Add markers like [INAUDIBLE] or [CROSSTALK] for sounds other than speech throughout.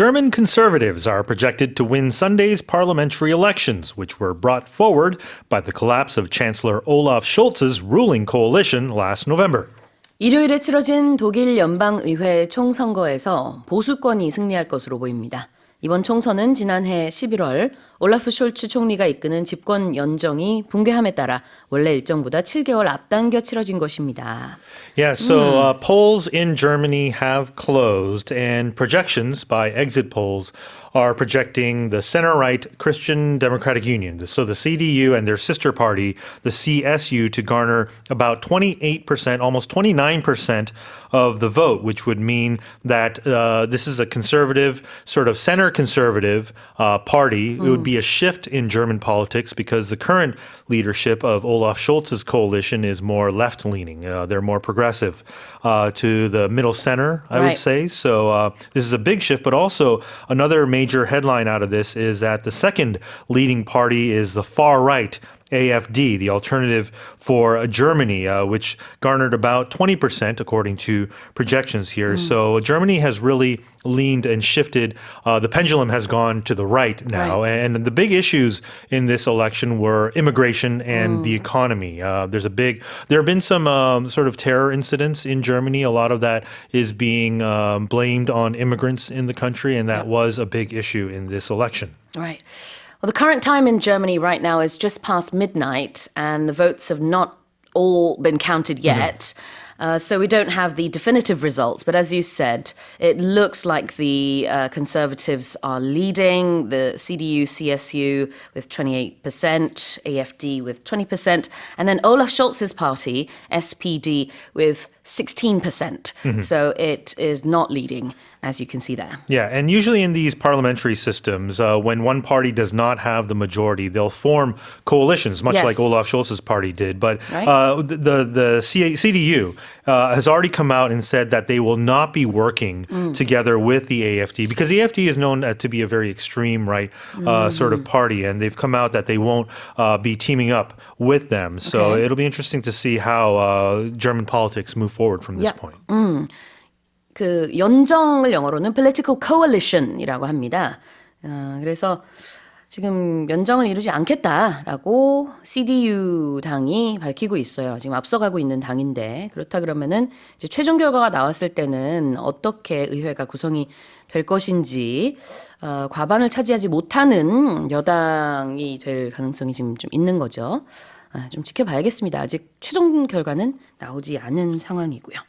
German conservatives are projected to win Sunday's parliamentary elections, which were brought forward by the collapse of Chancellor Olaf Scholz's ruling coalition last November. 일요일에 치러진 독일 연방의회 총선거에서 보수권이 승리할 것으로 보입니다. 이번 총선은 지난해 11월 올라프 숄츠 총리가 이끄는 집권 연정이 붕괴함에 따라 원래 일정보다 7개월 앞당겨 치러진 것입니다. Yeah, so uh, polls in Germany have closed, and projections by exit polls are projecting the center right Christian Democratic Union, so the CDU and their sister party, the CSU, to garner about 28%, almost 29% of the vote, which would mean that uh, this is a conservative, sort of center conservative uh, party. It would be a shift in German politics because the current leadership of Olaf Scholz's coalition is more left leaning. Uh, they're more progressive uh, to the middle center, I would say. So uh, this is a big shift, but also another major headline out of this is that the second leading party is the far right. AFD, the alternative for Germany, uh, which garnered about 20%, according to projections here. So Germany has really leaned and shifted. Uh, the pendulum has gone to the right now. Right. And the big issues in this election were immigration and the economy. Uh, there's a big, there have been some um, sort of terror incidents in Germany. A lot of that is being um, blamed on immigrants in the country, and that was a big issue in this election. Right. Well, the current time in Germany right now is just past midnight, and the votes have not all been counted yet. Uh, so we don't have the definitive results. But as you said, it looks like the uh, Conservatives are leading, the CDU, CSU with 28%, AFD with 20%, and then Olaf Scholz's party, SPD, with 16%. So it is not leading, as you can see there. Yeah, and usually in these parliamentary systems, uh, when one party does not have the majority, they'll form coalitions, much Yes. like Olaf Scholz's party did. But Right. uh, the the, the C- CDU uh, has already come out and said that they will not be working Mm. together with the AFD because the AFD is known uh, to be a very extreme right uh, sort Mm. of party, and they've come out that they won't uh, be teaming up with them. So Okay. it'll be interesting to see how uh, German politics move forward from this Yeah. point. 그 연정을 영어로는 political coalition이라고 합니다. 어, 그래서 지금 연정을 이루지 않겠다라고 CDU 당이 밝히고 있어요. 지금 앞서가고 있는 당인데 그렇다 그러면은 이제 최종 결과가 나왔을 때는 어떻게 의회가 구성이 될 것인지 어, 과반을 차지하지 못하는 여당이 될 가능성이 지금 좀 있는 거죠. 아, 좀 지켜봐야겠습니다. 아직 최종 결과는 나오지 않은 상황이고요.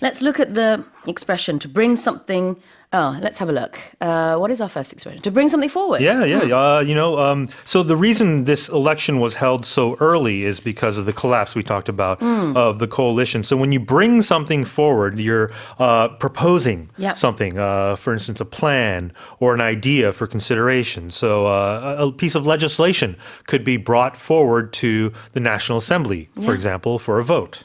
Let's look at the expression to bring something. Oh, let's have a look. Uh, what is our first expression? To bring something forward. Yeah, yeah. Uh, you know, um, so the reason this election was held so early is because of the collapse we talked about of the coalition. So when you bring something forward, you're uh, proposing Yep. something, uh, for instance, a plan or an idea for consideration. So uh, a a piece of legislation could be brought forward to the National Assembly, for example, for a vote.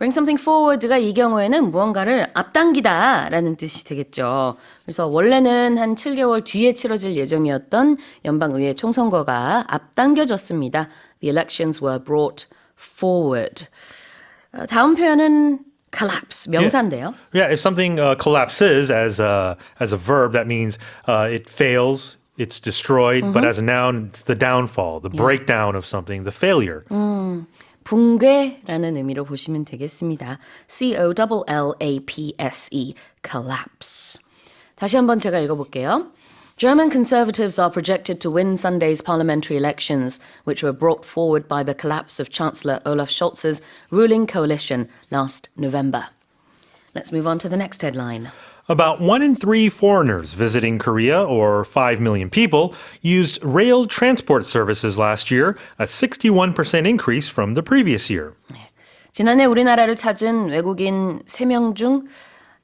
Bring something forward가 이 경우에는 무언가를 앞당기다라는 뜻이 되겠죠. 그래서 원래는 한 7개월 뒤에 치러질 예정이었던 연방의회 총선거가 앞당겨졌습니다. The elections were brought forward. 어, 다음 표현은 collapse 명사인데요. Yeah, if something uh, collapses as a, as a verb, that means uh, it fails, it's destroyed. But as a noun, it's the downfall, the breakdown of something, the failure. 붕괴라는 의미로 보시면 되겠습니다. C O L L A P S E collapse. 다시 한번 제가 읽어볼게요. German conservatives are projected to win Sunday's parliamentary elections, which were brought forward by the collapse of Chancellor Olaf Scholz's ruling coalition last November. Let's move on to the next headline. About one in three foreigners visiting Korea, or 5 million people, used rail transport services last year, a 61% increase from the previous year. 지난해 우리나라를 찾은 외국인 3명 중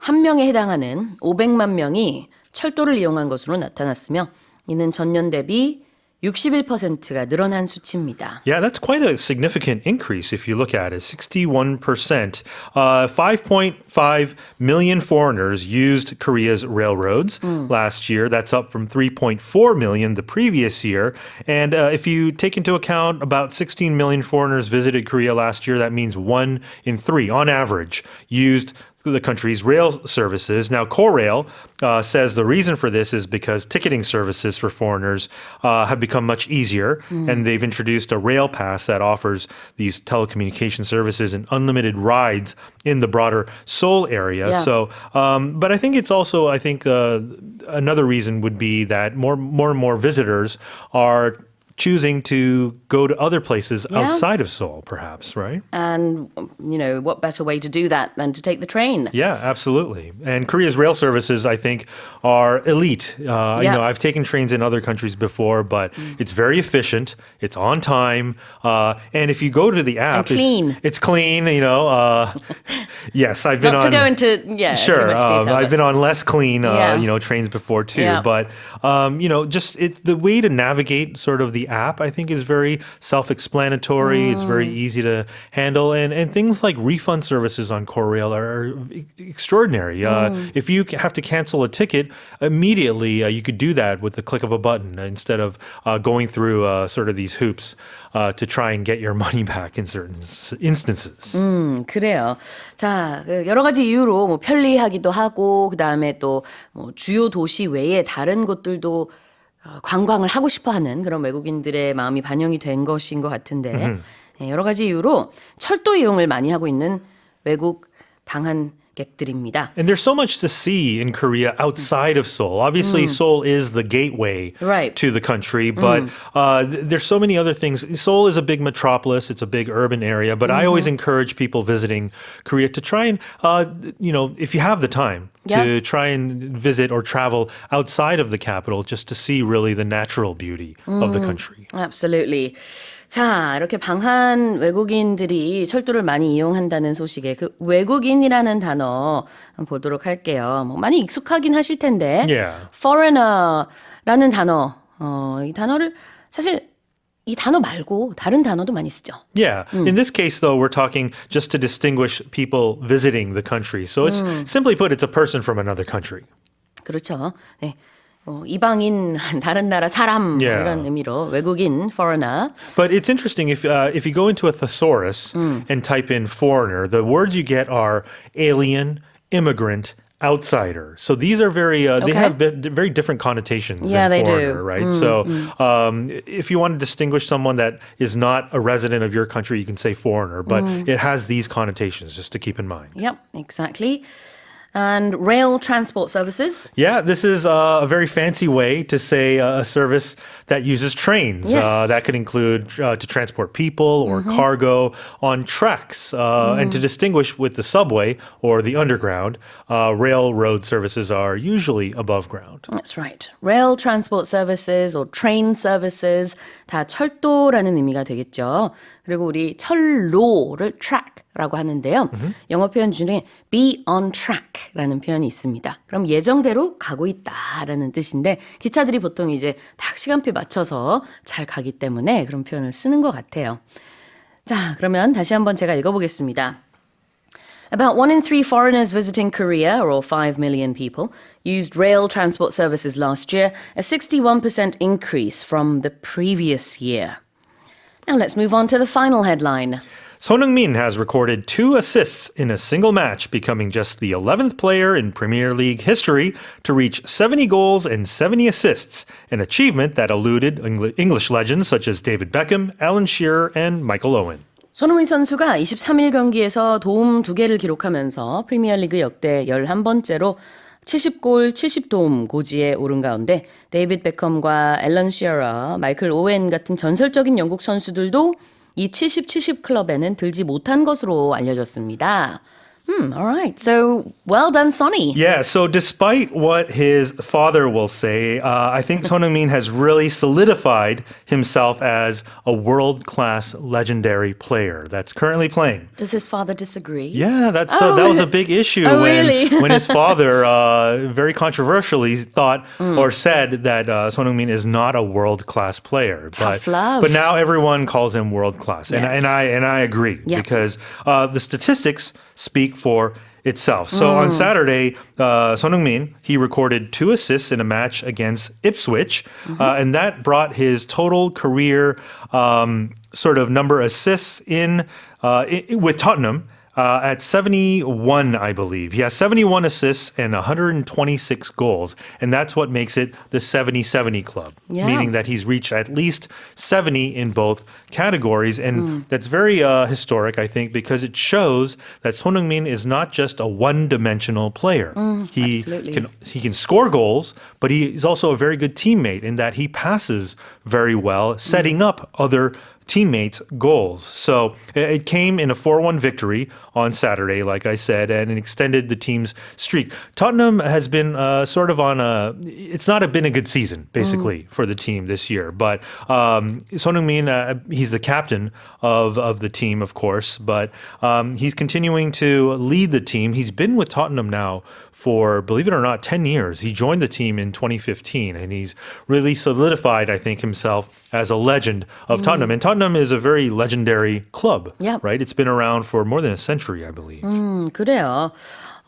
1명에 해당하는 500만 명이 철도를 이용한 것으로 나타났으며 이는 전년 대비 61%가 늘어난 수치입니다. Yeah, that's quite a significant increase if you look at it. 61%. Uh, 5.5 million foreigners used Korea's railroads last year. That's up from 3.4 million the previous year. And uh, if you take into account about 16 million foreigners visited Korea last year, that means one in three, on average, used the country's rail services. Now, Korail uh, says the reason for this is because ticketing services for foreigners uh, have become much easier, and they've introduced a rail pass that offers these telecommunication services and unlimited rides in the broader Seoul area. Yeah. So, um, but I think it's also, I think uh, another reason would be that more, more and more visitors are choosing to go to other places Yeah. outside of Seoul, perhaps, right? And, you know, what better way to do that than to take the train? Yeah, absolutely. And Korea's rail services, I think, are elite. Uh, You Yeah. Mm. know, I've taken trains in other countries before, but it's very efficient. It's on time, uh, and if you go to the app, And clean. It's, it's clean. You know, uh, [LAUGHS] yes, I've been Not on. to go into, yeah, too Sure, um, detail. I've been on less clean, uh, Yeah. you know, trains before too. Yeah. But um, you know, just it's the way to navigate sort of the app. I think is very self-explanatory. It's very Mm. easy to handle, and and things like refund services on Corrail are, are e- extraordinary. Uh, Mm. if you have to cancel a ticket immediately, uh, you could do that with the click of a button instead of uh, going through uh, sort of these hoops uh, to try and get your money [LAUGHS] back in certain s- instances. 음, 그래요. 자, 그 여러 가지 이유로 뭐 편리하기도 하고, 그 다음에 또 뭐 주요 도시 외에 다른 곳들도 어, 관광을 하고 싶어 하는 그런 외국인들의 마음이 반영이 된 것인 것 같은데, 예, 여러 가지 이유로 철도 이용을 많이 하고 있는 외국 방한 객들입니다. And there's so much to see in Korea outside of Seoul. Obviously, Seoul is the gateway Mm. Right. Mm. to the country, but uh, th- there's so many other things. Seoul is a big metropolis; it's a big urban area. But I Mm-hmm. always encourage people visiting Korea to try and, uh, you know, if you have the time, Yeah. to try and visit or travel outside of the capital, just to see really the natural beauty of Mm. the country. Absolutely. 자, 이렇게 방한 외국인들이 철도를 많이 이용한다는 소식에 그 외국인이라는 단어 한번 보도록 할게요. 뭐 많이 익숙하긴 하실 텐데. Yeah. foreigner라는 단어. 어, 이 단어를 사실 이 단어 말고 다른 단어도 많이 쓰죠. Yeah. In this case, though, we're talking just to distinguish people visiting the country. So it's simply put, it's a person from another country. 그렇죠. 네. 어, 이방인, [LAUGHS] 다른 나라 사람 뭐 Yeah. 이런 의미로 외국인, foreigner. But it's interesting if uh, if you go into a thesaurus and type in foreigner, the words you get are alien, immigrant, outsider. So these are very uh, they Okay. have bit, very different connotations Yeah, than they do. foreigner, right? so um, if you want to distinguish someone that is not a resident of your country, you can say foreigner, but it has these connotations just to keep in mind. Yep, exactly. And rail transport services. Yeah, this is uh, a very fancy way to say uh, a service that uses trains. Yes. Uh, that could include uh, to transport people or cargo on tracks. Uh, And to distinguish with the subway or the underground, uh, railroad services are usually above ground. That's right. Rail transport services or train services 다 철도라는 의미가 되겠죠. 그리고 우리 철로를 track 라고 하는데요. 영어 표현 중에 be on track라는 표현이 있습니다. 그럼 예정대로 가고 있다 라는 뜻인데 기차들이 보통 이제 딱 시간표에 맞춰서 잘 가기 때문에 그런 표현을 쓰는 것 같아요. 자, 그러면 다시 한번 제가 읽어보겠습니다. About one in three foreigners visiting Korea, or all 5 million people, used rail transport services last year, a 61% increase from the previous year. Now let's move on to the final headline. Son Heung-min has recorded two assists in a single match, becoming just the 11th player in Premier League history to reach 70 goals and 70 assists, an achievement that eluded Engl- English legends such as David Beckham, Alan Shearer, and Michael Owen. 손흥민 선수가 23일 경기에서 도움 2개를 기록하면서 프리미어리그 역대 11번째로 70골 70도움 고지에 오른 가운데 데이빗 베컴과 앨런 시어러, 마이클 오웬 같은 전설적인 영국 선수들도 이 70-70 클럽에는 들지 못한 것으로 알려졌습니다. Hmm, all right. So, well done, Sonny. Yeah, so despite what his father will say, uh, I think [LAUGHS] Son Heung-min has really solidified himself as a world-class legendary player that's currently playing. Does his father disagree? Yeah, that's uh, that was a [LAUGHS] big issue Oh, when really? [LAUGHS] when his father uh, very controversially thought or said that uh, Son Heung-min is not a world class player. Tough but, love. But now everyone calls him world class, and Yes. and I and I agree Yeah. because uh, the statistics speak for itself. So on Saturday, uh, Son Heung-min he recorded two assists in a match against Ipswich, uh, and that brought his total career um, sort of number assists in, uh, i with Tottenham. Uh, at 71, I believe. He has 71 assists and 126 goals, and that's what makes it the 70 70 club, Yeah. meaning that he's reached at least 70 in both categories. And that's very uh, historic, I think, because it shows that Son Heung-min is not just a one dimensional player. he, absolutely. can, he can score goals, but he is also a very good teammate in that he passes very well, setting up other teammates' goals. So it it came in a 4 1 victory on Saturday, like I said, and it extended the team's streak. Tottenham has been uh, sort of on a, it's not a, been a good season, basically, for the team this year. But um, Son Heung-min, uh, he's the captain of, of the team, of course, but um, he's continuing to lead the team. He's been with Tottenham now for, believe it or not, 10 years. He joined the team in 2015 and he's really solidified, I think, himself as a legend of Tottenham. And Tottenham is a very legendary club, Yep. right? It's been around for more than a century, I believe. 음, 그래요.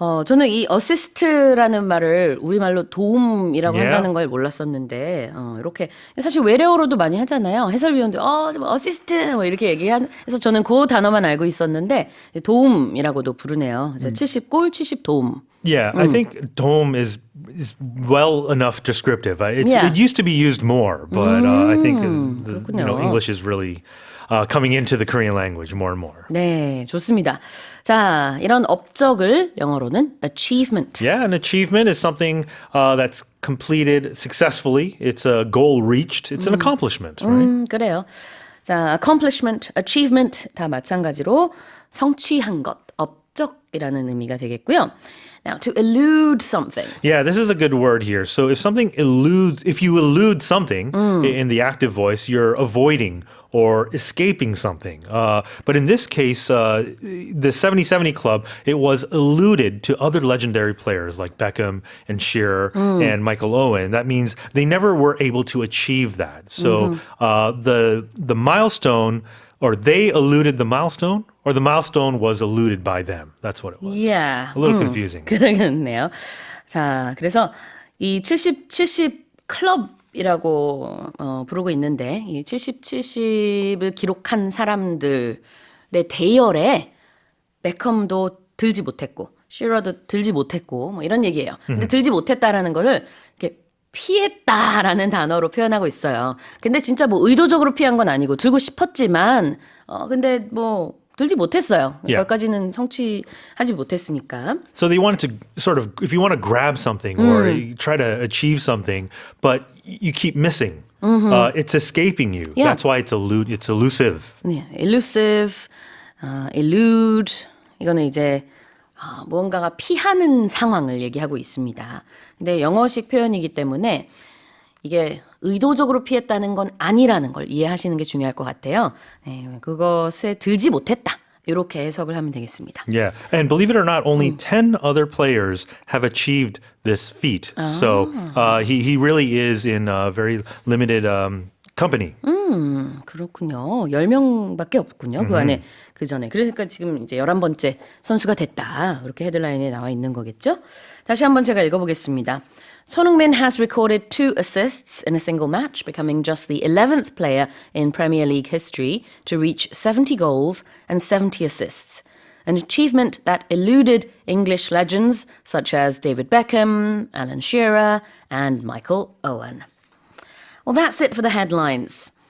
어, 저는 이 어시스트라는 말을 우리말로 도움이라고 Yeah. 한다는 걸 몰랐었는데, 어, 이렇게, 사실 외래어로도 많이 하잖아요. 해설위원들, 어, 좀 어시스트! 뭐 이렇게 얘기한, 해서 저는 그 단어만 알고 있었는데, 도움이라고도 부르네요. 그래서 70골, 70 도움. Yeah, I think dome is is well enough descriptive. Uh, It's, Yeah. It used to be used more, but uh, I think uh, the, you know 그렇군요. English is really uh, coming into the Korean language more and more. 네, 좋습니다. 자, 이런 업적을 영어로는 achievement. Yeah, an achievement is something uh, that's completed successfully. It's a goal reached. It's an accomplishment, right? 음, 그래요. 자, accomplishment, achievement 다 마찬가지로 성취한 것, 업적이라는 의미가 되겠고요. Now, to elude something. Yeah, this is a good word here. So if something eludes, if you elude something i- in the active voice, you're avoiding or escaping something. Uh, but in this case, uh, the 70-70 club, it was eluded to other legendary players like Beckham and Shearer and Michael Owen. That means they never were able to achieve that. So uh, the the milestone, Or they eluded the milestone, or the milestone was eluded by them. That's what it was. Yeah. A little confusing. 그러겠네요. 자, 그래서 이 70, 70 클럽이라고 어, 부르고 있는데 이 70, 70을 기록한 사람들의 대열에 베컴도 들지 못했고 슈러도 들지 못했고 뭐 이런 얘기예요. 근데 들지 못했다라는 거를 피했다라는 단어로 표현하고 있어요. 근데 진짜 뭐 의도적으로 피한 건 아니고 들고 싶었지만 어 근데 뭐 들지 못했어요. Yeah. 거기까지는 성취하지 못했으니까. So they wanted to sort of, if you want to grab something or you try to achieve something, but you keep missing, uh, it's escaping you. Yeah. That's why it's elude, it's elusive. 네, elusive, 어, elude 이거는 이제 어, 무언가가 피하는 상황을 얘기하고 있습니다. 근데 영어식 표현이기 때문에 이게 의도적으로 피했다는 건 아니라는 걸 이해하시는 게 중요할 것 같아요. 네, 그것에 들지 못했다. 이렇게 해석을 하면 되겠습니다. Yeah. And believe it or not, only 10 other players have achieved this feat. So uh, he, he really is in a very limited um, company. 그렇군요. 10명밖에 없군요. 그 안에 그 전에. 그러니까 지금 이제 11번째 선수가 됐다. 이렇게 헤드라인에 나와 있는 거겠죠? 다시 한번 제가 읽어보겠습니다. 손흥민 has recorded two assists in a single match, becoming just the 11th player in Premier League history to reach 70 goals and 70 assists. An achievement that eluded English legends such as David Beckham, Alan Shearer, and Michael Owen. Well, that's it for the headlines.